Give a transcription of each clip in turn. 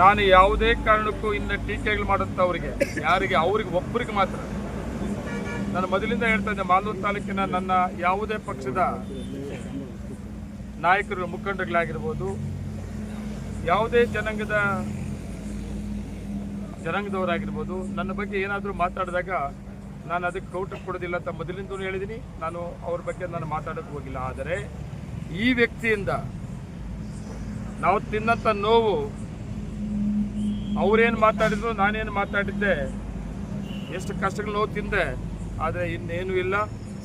ನಾನು ಯಾವುದೇ ಕಾರಣಕ್ಕೂ ಇನ್ನು ಟೀಕೆಗಳು ಅವರಿಗೆ ಯಾರಿಗೆ, ಅವ್ರಿಗೆ, ಒಬ್ಬರಿಗೆ ಮಾತ್ರ. ನಾನು ಮೊದಲಿಂದ ಹೇಳ್ತಾ ಇದ್ದೆ ಮಾಲೂರು ತಾಲೂಕಿನ ನನ್ನ ಯಾವುದೇ ಪಕ್ಷದ ನಾಯಕರು, ಮುಖಂಡರುಗಳಾಗಿರ್ಬೋದು, ಯಾವುದೇ ಜನಾಂಗದ ಜನಾಂಗದವರಾಗಿರ್ಬೋದು, ನನ್ನ ಬಗ್ಗೆ ಏನಾದರೂ ಮಾತಾಡಿದಾಗ ನಾನು ಅದಕ್ಕೆ ಕೌಂಟರ್ ಕೊಡೋದಿಲ್ಲ ಅಂತ ಮೊದಲಿಂದಲೂ ಹೇಳಿದ್ದೀನಿ. ನಾನು ಅವ್ರ ಬಗ್ಗೆ ನಾನು ಮಾತಾಡೋಕ್ಕೆ ಹೋಗಿಲ್ಲ. ಆದರೆ ಈ ವ್ಯಕ್ತಿಯಿಂದ ನಾವು ತಿನ್ನಂಥ ನೋವು ಅವರೇನು ಮಾತಾಡಿದ್ರು, ನಾನೇನು ಮಾತಾಡಿದ್ದೆ, ಎಷ್ಟು ಕಷ್ಟಗಳು ನೋವು ತಿಂದೆ, ಆದರೆ ಇನ್ನೇನು ಇಲ್ಲ,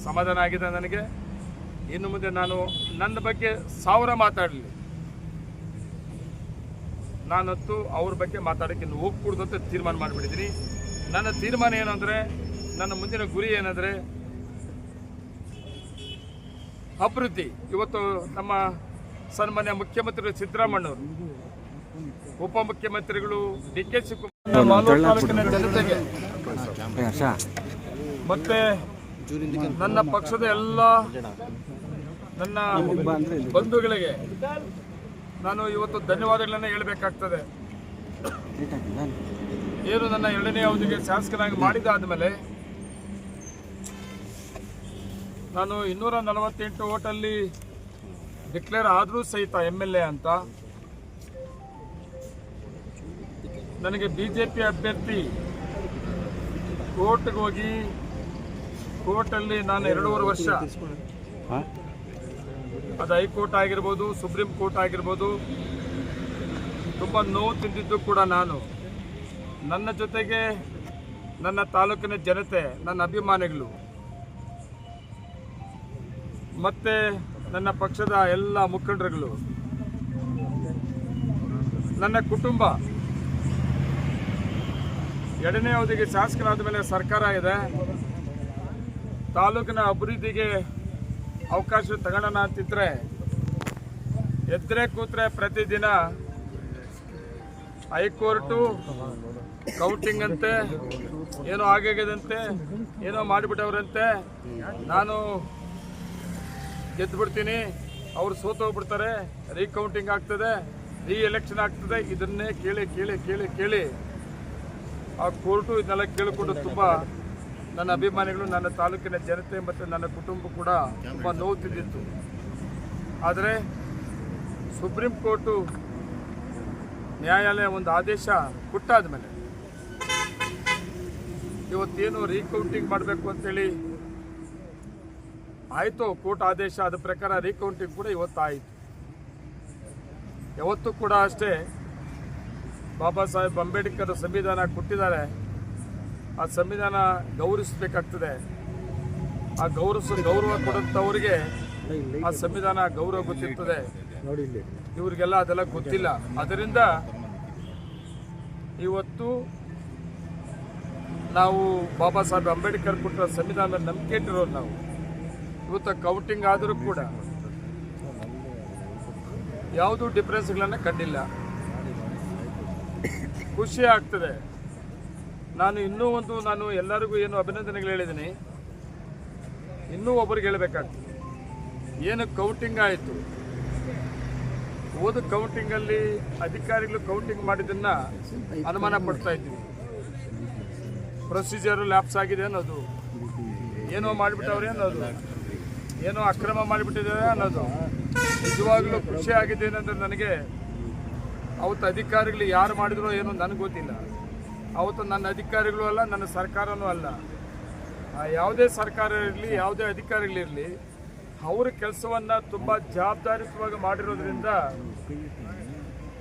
ಸಮಾಧಾನ ಆಗಿದೆ ನನಗೆ. ಇನ್ನು ಮುಂದೆ ನಾನು ನನ್ನ ಬಗ್ಗೆ ಸಾವಿರ ಮಾತಾಡಲಿ. ನಾನತ್ತು ಅವ್ರ ಬಗ್ಗೆ ಮಾತಾಡೋಕ್ಕೆ ಇನ್ನು ಹೋಗ್ಕೂಡ್ದು ಅಂತ ತೀರ್ಮಾನ ಮಾಡಿಬಿಟ್ಟಿದ್ದೀನಿ. ನನ್ನ ತೀರ್ಮಾನ ಏನು ಅಂದರೆ, ನನ್ನ ಮುಂದಿನ ಗುರಿ ಏನಂದರೆ, ಅಭಿವೃದ್ಧಿ. ಇವತ್ತು ನಮ್ಮ ಸನ್ಮಾನ್ಯ ಮುಖ್ಯಮಂತ್ರಿ ಸಿದ್ದರಾಮಣ್ಣವರು ಉಪಮುಖ್ಯಮಂತ್ರಿಗಳು ಡಿ ಕೆ ಶಿವಕುಮಾರ್ ತಾಲೂಕಿನ ಜನತೆಗೆ. ಮತ್ತೆ ನನ್ನ ಪಕ್ಷದ ಎಲ್ಲ ನನ್ನ ಬಂಧುಗಳಿಗೆ ನಾನು ಇವತ್ತು ಧನ್ಯವಾದಗಳನ್ನ ಹೇಳಬೇಕಾಗ್ತದೆ. ಏನು ನನ್ನ ಎರಡನೇ ಅವಧಿಗೆ ಶಾಸಕನಾಗಿ ಮಾಡಿದಾದ್ಮೇಲೆ ನಾನು ಇನ್ನೂರ ನಲವತ್ತೆಂಟು ಓಟಲ್ಲಿ ಡಿಕ್ಲೇರ್ ಆದರೂ ಸಹಿತ ಎಂ ಎಲ್ ಎ ಅಂತ. ನನಗೆ ಬಿ ಜೆ ಪಿ ಅಭ್ಯರ್ಥಿ ಕೋರ್ಟ್ಗೆ ಹೋಗಿ ಕೋರ್ಟಲ್ಲಿ ನಾನು ಎರಡೂವರೆ ವರ್ಷ. ಅದು ಹೈಕೋರ್ಟ್ ಆಗಿರ್ಬೋದು ಸುಪ್ರೀಂ ಕೋರ್ಟ್ ಆಗಿರ್ಬೋದು ತುಂಬ ನೋವು ತಿಂದಿದ್ದು ಕೂಡ ನಾನು. ನನ್ನ ಜೊತೆಗೆ ನನ್ನ ತಾಲೂಕಿನ ಜನತೆ ನನ್ನ ಅಭಿಮಾನಿಗಳು ಮತ್ತೆ ನನ್ನ ಪಕ್ಷದ ಎಲ್ಲ ಮುಖಂಡರುಗಳು ನನ್ನ ಕುಟುಂಬ ಎರಡನೇ ಅವಧಿಗೆ ಶಾಸಕರಾದ ಮೇಲೆ ಸರ್ಕಾರ ಇದೆ. ತಾಲೂಕಿನ ಅಭಿವೃದ್ಧಿಗೆ ಅವಕಾಶ ತಗೊಳ್ಳೋಣ ಅಂತಿದ್ರೆ ಎದ್ರೆ ಕೂತ್ರೆ ಪ್ರತಿದಿನ ಹೈಕೋರ್ಟು ಕೌಂಟಿಂಗ್ ಅಂತೆ, ಏನೋ ಆಗಿದಂತೆ ಏನೋ ಮಾಡಿಬಿಟ್ಟವ್ರಂತೆ. ನಾನು ಗೆದ್ದುಬಿಡ್ತೀನಿ ಅವ್ರು ಸೋತೋಗ್ಬಿಡ್ತಾರೆ ರೀಕೌಂಟಿಂಗ್ ಆಗ್ತದೆ. ರೀ ಎಲೆಕ್ಷನ್ ಆಗ್ತದೆ. ಇದನ್ನೇ ಕೇಳಿ ಕೇಳಿ ಕೇಳಿ ಕೇಳಿ. ಆ ಕೋರ್ಟು ಇದನ್ನೆಲ್ಲ ಕೇಳಿಕೊಂಡು ತುಂಬ ನನ್ನ ಅಭಿಮಾನಿಗಳು, ನನ್ನ ತಾಲೂಕಿನ ಜನತೆ ಮತ್ತು ನನ್ನ ಕುಟುಂಬ ಕೂಡ ತುಂಬ ನೋವು ತಿದ್ದಿತ್ತು ಆದರೆ ಸುಪ್ರೀಂ ಕೋರ್ಟು ನ್ಯಾಯಾಲಯ ಒಂದು ಆದೇಶ ಕೊಟ್ಟಾದ ಮೇಲೆ ಇವತ್ತೇನು ರೀಕೌಂಟಿಂಗ್ ಮಾಡಬೇಕು ಅಂತೇಳಿ ಆಯಿತು ಕೋರ್ಟ್ ಆದೇಶ ಅದ ಪ್ರಕಾರ ರೀಕೌಂಟಿಂಗ್ ಕೂಡ ಇವತ್ತು ಆಯಿತು ಯಾವತ್ತೂ ಕೂಡ ಅಷ್ಟೇ ಬಾಬಾ ಸಾಹೇಬ್ ಅಂಬೇಡ್ಕರ್ ಸಂವಿಧಾನ ಕೊಟ್ಟಿದ್ದಾರೆ. ಆ ಸಂವಿಧಾನ ಗೌರವಿಸಬೇಕಾಗ್ತದೆ. ಆ ಗೌರವಿಸ, ಗೌರವ ಕೊಡಂಥವ್ರಿಗೆ ಆ ಸಂವಿಧಾನ ಗೌರವ ಗೊತ್ತಿರ್ತದೆ. ಇವರಿಗೆಲ್ಲ ಅದೆಲ್ಲ ಗೊತ್ತಿಲ್ಲ. ಅದರಿಂದ ಇವತ್ತು ನಾವು ಬಾಬಾ ಸಾಹೇಬ್ ಅಂಬೇಡ್ಕರ್ ಕೊಟ್ಟ ಸಂವಿಧಾನ ನಂಬಿಕೆ ಇಟ್ಟಿರೋದು ನಾವು. ಇವತ್ತು ಕೌಂಟಿಂಗ್ ಆದರೂ ಕೂಡ ಯಾವುದೂ ಡಿಫ್ರೆನ್ಸ್ಗಳನ್ನು ಕಂಡಿಲ್ಲ. ಖುಷಿ ಆಗ್ತದೆ. ನಾನು ಇನ್ನೂ ಒಂದು ನಾನು ಎಲ್ಲರಿಗೂ ಏನು ಅಭಿನಂದನೆಗಳು ಹೇಳಿದ್ದೀನಿ. ಇನ್ನೂ ಒಬ್ಬರಿಗೆ ಹೇಳಬೇಕಾಗ್ತದೆ. ಏನು ಕೌಂಟಿಂಗ್ ಆಯಿತು? ಓದು ಕೌಂಟಿಂಗಲ್ಲಿ ಅಧಿಕಾರಿಗಳು ಕೌಂಟಿಂಗ್ ಮಾಡಿದ್ದನ್ನ ಅನುಮಾನ ಪಡ್ತಾ ಇದ್ದೀವಿ. ಪ್ರೊಸೀಜರು ಲ್ಯಾಪ್ಸ್ ಆಗಿದೆ ಅನ್ನೋದು. ಏನೋ ಮಾಡಿಬಿಟ್ಟವ್ರೆ ಅನ್ನೋದು. ಏನೋ ಅಕ್ರಮ ಮಾಡಿಬಿಟ್ಟಿದ್ದಾರೆ ಅನ್ನೋದು. ನಿಜವಾಗ್ಲೂ ಖುಷಿ ಆಗಿದೆ ಏನಂದ್ರೆ ನನಗೆ ಅವತ್ತು ಅಧಿಕಾರಿಗಳು ಯಾರು ಮಾಡಿದ್ರೋ ಏನೋ ನನಗೆ ಗೊತ್ತಿಲ್ಲ. ಅವತ್ತು ನನ್ನ ಅಧಿಕಾರಿಗಳು ಅಲ್ಲ ನನ್ನ ಸರ್ಕಾರನೂ ಅಲ್ಲ. ಆ ಯಾವುದೇ ಸರ್ಕಾರ ಇರಲಿ ಯಾವುದೇ ಅಧಿಕಾರಿಗಳಿರಲಿ ಅವರ ಕೆಲಸವನ್ನು ತುಂಬ ಜವಾಬ್ದಾರಿಯುತವಾಗಿ ಮಾಡಿರೋದ್ರಿಂದ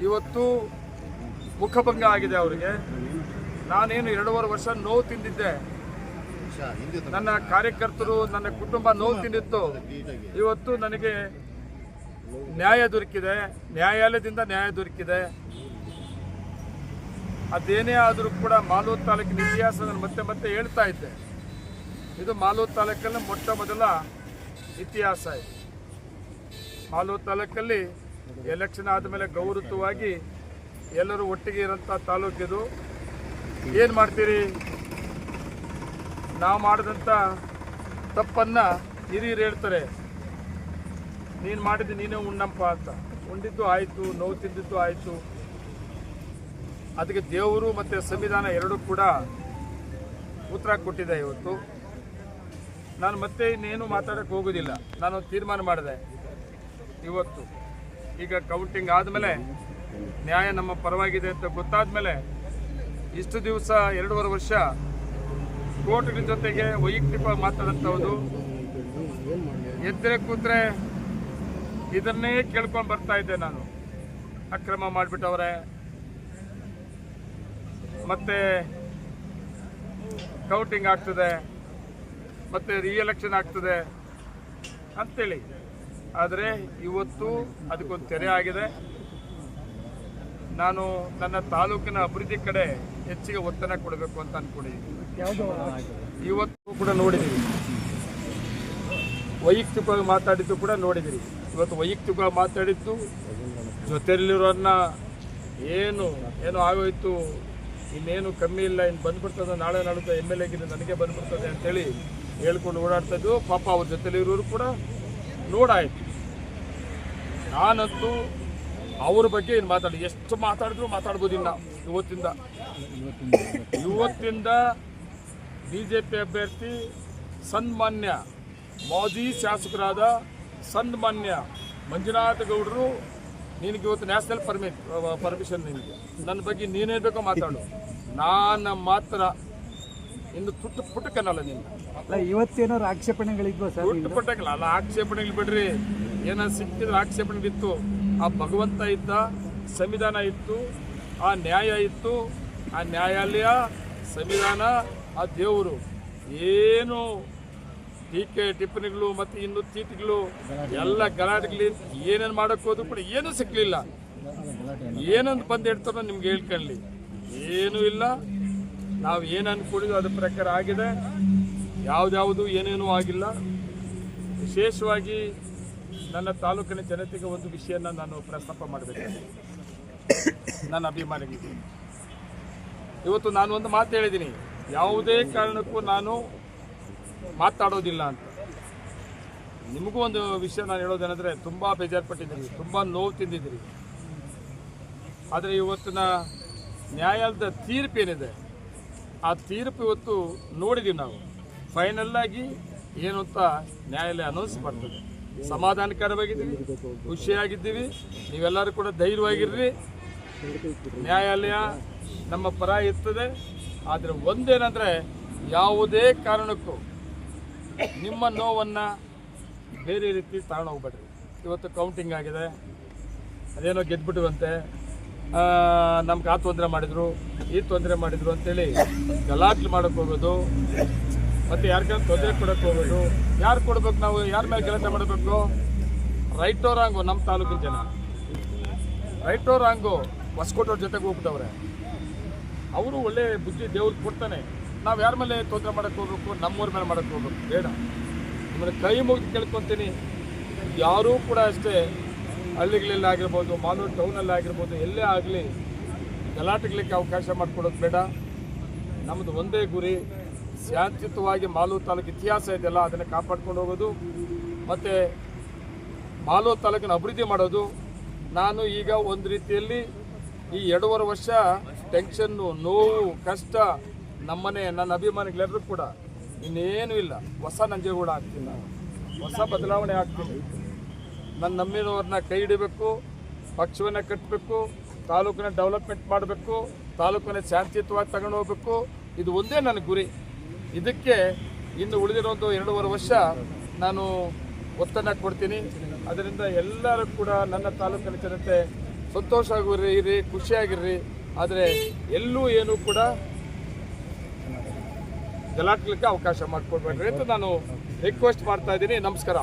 ಇವತ್ತು ಮುಖಭಂಗ ಆಗಿದೆ ಅವರಿಗೆ. ನಾನೇನು ಎರಡೂವರೆ ವರ್ಷ ನೋವು ತಿಂದಿದ್ದೆ. ನನ್ನ ಕಾರ್ಯಕರ್ತರು ನನ್ನ ಕುಟುಂಬ ನೋವು ತಿಂದಿತ್ತು. ಇವತ್ತು ನನಗೆ ನ್ಯಾಯ ದೊರಕಿದೆ, ನ್ಯಾಯಾಲಯದಿಂದ ನ್ಯಾಯ ದೊರಕಿದೆ. ಅದೇನೇ ಆದರೂ ಕೂಡ ಮಾಲೂರು ತಾಲೂಕಿನ ಇತಿಹಾಸ ಮತ್ತೆ ಮತ್ತೆ ಹೇಳ್ತಾ ಇದ್ದೆ. ಇದು ಮಾಲೂರು ತಾಲೂಕಲ್ಲಿ ಮೊಟ್ಟ ಮೊದಲ ಇತಿಹಾಸ ಇದೆ. ಮಾಲೂರು ತಾಲೂಕಲ್ಲಿ ಎಲೆಕ್ಷನ್ ಆದಮೇಲೆ ಗೌರವವಾಗಿ ಎಲ್ಲರೂ ಒಟ್ಟಿಗೆ ಇರೋಂಥ ತಾಲೂಕಿದು ಏನು ಮಾಡ್ತೀರಿ? ನಾವು ಮಾಡಿದಂಥ ತಪ್ಪನ್ನು ಹಿರಿಯರು ಹೇಳ್ತಾರೆ. ನೀನು ಮಾಡಿದ್ದು ನೀನೇ ಉಣ್ಣಪ್ಪ ಅಂತ. ಉಂಡಿದ್ದು ಆಯಿತು, ನೋವು ತಿಂದಿದ್ದು ಆಯಿತು. ಅದಕ್ಕೆ ದೇವರು ಮತ್ತು ಸಂವಿಧಾನ ಎರಡೂ ಕೂಡ ಉತ್ತರ ಕೊಟ್ಟಿದೆ ಇವತ್ತು. ನಾನು ಮತ್ತೆ ಇನ್ನೇನು ಮಾತಾಡೋಕ್ಕೆ ಹೋಗೋದಿಲ್ಲ. ನಾನು ತೀರ್ಮಾನ ಮಾಡಿದೆ ಇವತ್ತು. ಈಗ ಕೌಂಟಿಂಗ್ ಆದಮೇಲೆ ನ್ಯಾಯ ನಮ್ಮ ಪರವಾಗಿದೆ ಅಂತ ಗೊತ್ತಾದ ಮೇಲೆ ಇಷ್ಟು ದಿವಸ ಎರಡೂವರೆ ವರ್ಷ ಕೋರ್ಟ್ಗಳ ಜೊತೆಗೆ ವೈಯಕ್ತಿಕವಾಗಿ ಮಾತಾಡಂಥವ್ರು. ಎದ್ದರೆ ಕೂತ್ರೆ ಇದನ್ನೇ ಕೇಳ್ಕೊಂಡು ಬರ್ತಾ ಇದ್ದೆ ನಾನು. ಅಕ್ರಮ ಮಾಡಿಬಿಟ್ಟವ್ರೆ. ಮತ್ತೆ ಕೌಂಟಿಂಗ್ ಆಗ್ತದೆ. ಮತ್ತೆ ರಿಎಲೆಕ್ಷನ್ ಆಗ್ತದೆ ಅಂತೇಳಿ. ಆದರೆ ಇವತ್ತು ಅದಕ್ಕೊಂದು ತೆರೆ ಆಗಿದೆ. ನಾನು ನನ್ನ ತಾಲೂಕಿನ ಅಭಿವೃದ್ಧಿ ಕಡೆ ಹೆಚ್ಚಿಗೆ ಒತ್ತಡ ಕೊಡಬೇಕು ಅಂತ ಅಂದ್ಕೊಂಡಿದ್ದೀನಿ ಇವತ್ತು ಕೂಡ ನೋಡಿದ್ದೀವಿ. ವೈಯಕ್ತಿಕವಾಗಿ ಮಾತಾಡಿದ್ದು ಕೂಡ ನೋಡಿದಿರಿ ಇವತ್ತು ವೈಯಕ್ತಿಕವಾಗಿ ಮಾತಾಡಿದ್ದು ಜೊತೆಯಲ್ಲಿರೋನ್ನ ಏನು ಏನು ಆಗೋಯ್ತು, ಇನ್ನೇನು ಕಮ್ಮಿ ಇಲ್ಲ ಇನ್ನು ಬಂದ್ಬಿಡ್ತದೆ, ನಾಳೆ ನಾಳಿದ್ದು ಎಂ ಎಲ್ ಎಗಿದೆ ನನಗೆ ಬಂದ್ಬಿಡ್ತದೆ ಅಂತೇಳಿ ಹೇಳ್ಕೊಂಡು ಓಡಾಡ್ತಾ ಪಾಪ ಅವ್ರ ಜೊತೆಲಿರೋರು ಕೂಡ ನೋಡಾಯ್ತು. ನಾನಂತೂ ಅವ್ರ ಬಗ್ಗೆ ಇನ್ನು ಮಾತಾಡಿ, ಎಷ್ಟು ಮಾತಾಡಿದ್ರು ಇನ್ನು ಇವತ್ತಿಂದ. ಇವತ್ತಿಂದ ಬಿ ಜೆ ಪಿ ಅಭ್ಯರ್ಥಿ ಸನ್ಮಾನ್ಯ ಮಾಜಿ ಶಾಸಕರಾದ ಸನ್ಮಾನ್ಯ ಮಂಜುನಾಥ ಗೌಡರು ನಿನಗೆ ಇವತ್ತು ನ್ಯಾಷನಲ್ ಪರ್ಮಿಟ್ ಪರ್ಮಿಷನ್ ನಿನಗೆ. ನನ್ನ ಬಗ್ಗೆ ನೀನೇ ಬೇಕೋ ಮಾತಾಡು. ನಾನು ಮಾತ್ರ ಇನ್ನು ತುಟ್ಟು ಪುಟ್ಟಕ್ಕನಲ್ಲ ನಿನ್ನ. ಅಲ್ಲ ಇವತ್ತೇನಾದ್ರು ಆಕ್ಷೇಪಣೆಗಳಿದ್ವಾ ಸರ್ ತುಟ್ಟು ಪುಟ್ಟಕ್ಕಲ್ಲ ಅಲ್ಲ ಆಕ್ಷೇಪಣೆಗಳು ಬಿಡ್ರಿ. ಏನಾದ್ರು ಸಿಕ್ಕಿದ್ರೆ ಆಕ್ಷೇಪಣೆಗಳಿತ್ತು ಆ ಭಗವಂತ ಇದ್ದ ಸಂವಿಧಾನ ಇತ್ತು ಆ ನ್ಯಾಯ ಇತ್ತು ಆ ನ್ಯಾಯಾಲಯ ಸಂವಿಧಾನ ಆ ದೇವರು. ಏನು ಟೀಕೆ ಟಿಪ್ಪಣಿಗಳು ಮತ್ತು ಇನ್ನು ಚೀಟಿಗಳು, ಎಲ್ಲ ಗಲಾಟೆಗಳು ಏನೇನು ಮಾಡೋಕ್ಕೆ ಹೋದ್ರು ಕೂಡ ಏನೂ ಸಿಕ್ಕಲಿಲ್ಲ ಏನಂತ ಬಂದು ಹೇಳ್ತಾರೋ ನಿಮ್ಗೆ ಹೇಳ್ಕೊಳ್ಳಿ. ಏನೂ ಇಲ್ಲ. ನಾವು ಏನು ಅನ್ಕೊಂಡಿದ್ವಿ ಅದ್ರ ಪ್ರಕಾರ ಆಗಿದೆ. ಯಾವುದ್ಯಾವುದು ಏನೇನೂ ಆಗಿಲ್ಲ. ವಿಶೇಷವಾಗಿ ನನ್ನ ತಾಲೂಕಿನ ಜನತೆಗೆ ಒಂದು ವಿಷಯನ ನಾನು ಪ್ರಸ್ತಾಪ ಮಾಡಬೇಕು ನನ್ನ ಅಭಿಮಾನಿಗಳಿಗೆ. ಇವತ್ತು ನಾನು ಒಂದು ಮಾತು ಹೇಳಿದ್ದೀನಿ. ಯಾವುದೇ ಕಾರಣಕ್ಕೂ ನಾನು ಮಾತಾಡೋದಿಲ್ಲ ಅಂತ. ನಿಮಗೂ ಒಂದು ವಿಷಯ ನಾನು ಹೇಳೋದೇನೆಂದರೆ ತುಂಬ ಬೇಜಾರುಪಟ್ಟಿದ್ದೀರಿ, ತುಂಬ ನೋವು ತಿಂದಿದ್ದೀರಿ. ಆದರೆ ಇವತ್ತಿನ ನ್ಯಾಯಾಲಯದ ತೀರ್ಪು ಏನಿದೆ, ಆ ತೀರ್ಪು ಇವತ್ತು ನೋಡಿದ್ದೀವಿ ನಾವು. ಫೈನಲ್ ಆಗಿ ಏನು ಅಂತ ನ್ಯಾಯಾಲಯ ಅನೌನ್ಸ್ ಮಾಡ್ತದೆ. ಸಮಾಧಾನಕರವಾಗಿದ್ದೀವಿ, ಖುಷಿಯಾಗಿದ್ದೀವಿ, ನೀವೆಲ್ಲರೂ ಕೂಡ ಧೈರ್ಯವಾಗಿರ್ರಿ. ನ್ಯಾಯಾಲಯ ನಮ್ಮ ಪರ ಇರ್ತದೆ. ಆದರೆ ಒಂದೇನೆಂದರೆ ಯಾವುದೇ ಕಾರಣಕ್ಕೂ ನಿಮ್ಮ ನೋವನ್ನು ಬೇರೆ ರೀತಿ ತಗೊಂಡು ಹೋಗ್ಬೇಡ್ರಿ ಇವತ್ತು ಕೌಂಟಿಂಗ್ ಆಗಿದೆ. ಅದೇನೋ ಗೆದ್ಬಿಟ್ಟಿವಂತೆ ನಮ್ಗೆ ಆ ತೊಂದರೆ ಮಾಡಿದರು, ಈ ತೊಂದರೆ ಮಾಡಿದರು ಅಂತೇಳಿ ಗಲಾಟೆ ಮಾಡೋಕ್ಕೆ ಹೋಗೋದು, ಮತ್ತು ಯಾರಿಗಾದ್ರು ತೊಂದರೆ ಕೊಡೋಕ್ಕೆ ಹೋಗೋದು, ಯಾರು ಕೊಡ್ಬೇಕು ನಾವು, ಯಾರ ಮೇಲೆ ಗಲಾಟೆ ಮಾಡಬೇಕು? ರೈಟೋ ರಾಂಗು ನಮ್ಮ ತಾಲೂಕಿನ ಜನ. ರೈಟೋ ರಾಂಗು ಹೊಸಕೋಟವ್ರ ಜೊತೆಗೆ ಹೋಗ್ಬಿಟ್ಟವ್ರೆ. ಅವರು ಒಳ್ಳೆ ಬುದ್ಧಿ ದೇವ್ರಿಗೆ ಕೊಡ್ತಾನೆ. ನಾವು ಯಾರ ಮೇಲೆ ತೊಂದರೆ ಮಾಡೋಕ್ಕೆ ಹೋಗ್ಬೇಕು, ನಮ್ಮೂರ ಮೇಲೆ ಮಾಡೋಕ್ಕೆ ಹೋಗ್ಬೇಕು, ಬೇಡ. ಆಮೇಲೆ ಕೈ ಮುಗಿದು ಕೇಳ್ಕೊತೀನಿ. ಯಾರೂ ಕೂಡ ಅಷ್ಟೇ ಹಳ್ಳಿಗಳಲ್ಲಿ ಆಗಿರ್ಬೋದು ಮಾಲೂರು ಟೌನಲ್ಲಿ ಆಗಿರ್ಬೋದು, ಎಲ್ಲೇ ಆಗಲಿ ಗಲಾಟೆಗಳಿಗೆ ಅವಕಾಶ ಮಾಡಿಕೊಡೋದು ಬೇಡ. ನಮ್ಮದು ಒಂದೇ ಗುರಿ, ಶಾಂತಿಯುತವಾಗಿ ಮಾಲೂರು ತಾಲೂಕು ಇತಿಹಾಸ ಇದೆಯಲ್ಲ, ಅದನ್ನು ಕಾಪಾಡ್ಕೊಂಡು ಹೋಗೋದು. ಮತ್ತು ಮಾಲೂರು ತಾಲೂಕಿನ ಅಭಿವೃದ್ಧಿ ಮಾಡೋದು. ನಾನು ಈಗ ಒಂದು ರೀತಿಯಲ್ಲಿ ಈ ಎರಡೂವರೆ ವರ್ಷ ಟೆನ್ಷನ್ನು ನೋವು, ಕಷ್ಟ ನಮ್ಮನೆ ನನ್ನ ಅಭಿಮಾನಿಗಳೆಲ್ಲರೂ ಕೂಡ ಇನ್ನೇನು ಇಲ್ಲ. ಹೊಸ ನಂಜೇಗೌಡ ಆಗ್ತೀನಿ ನಾನು. ಹೊಸ ಬದಲಾವಣೆ ಆಗ್ತೀನಿ ನನ್ನ ನಮ್ಮಿನವ್ರನ್ನ ಕೈ ಹಿಡಿಬೇಕು, ಪಕ್ಷವನ್ನು ಕಟ್ಟಬೇಕು ತಾಲೂಕಿನ ಡೆವಲಪ್ಮೆಂಟ್ ಮಾಡಬೇಕು, ತಾಲೂಕಿನ ಶಾಂತಿಯುತವಾಗಿ ತಗೊಂಡು ಹೋಗಬೇಕು. ಇದು ಒಂದೇ ನನ್ನ ಗುರಿ. ಇದಕ್ಕೆ ಇನ್ನು ಉಳಿದಿರೋದು ಎರಡೂವರೆ ವರ್ಷ ನಾನು ಒತ್ತನ್ನು ಕೊಡ್ತೀನಿ. ಅದರಿಂದ ಎಲ್ಲರೂ ಕೂಡ ನನ್ನ ತಾಲೂಕಿನ ಜನತೆ ಸಂತೋಷವಾಗಿರ್ರಿ ಇರಿ ಖುಷಿಯಾಗಿರ್ರಿ. ಆದರೆ ಎಲ್ಲೂ ಏನೂ ಕೂಡ ಗಲಾಟ್ಲಿಕ್ಕೆ ಅವಕಾಶ ಮಾಡಿಕೊಡ್ಬೇಡ್ರಿ ಅಂತ ನಾನು ರಿಕ್ವೆಸ್ಟ್ ಮಾಡ್ತಾ ಇದ್ದೀನಿ. ನಮಸ್ಕಾರ.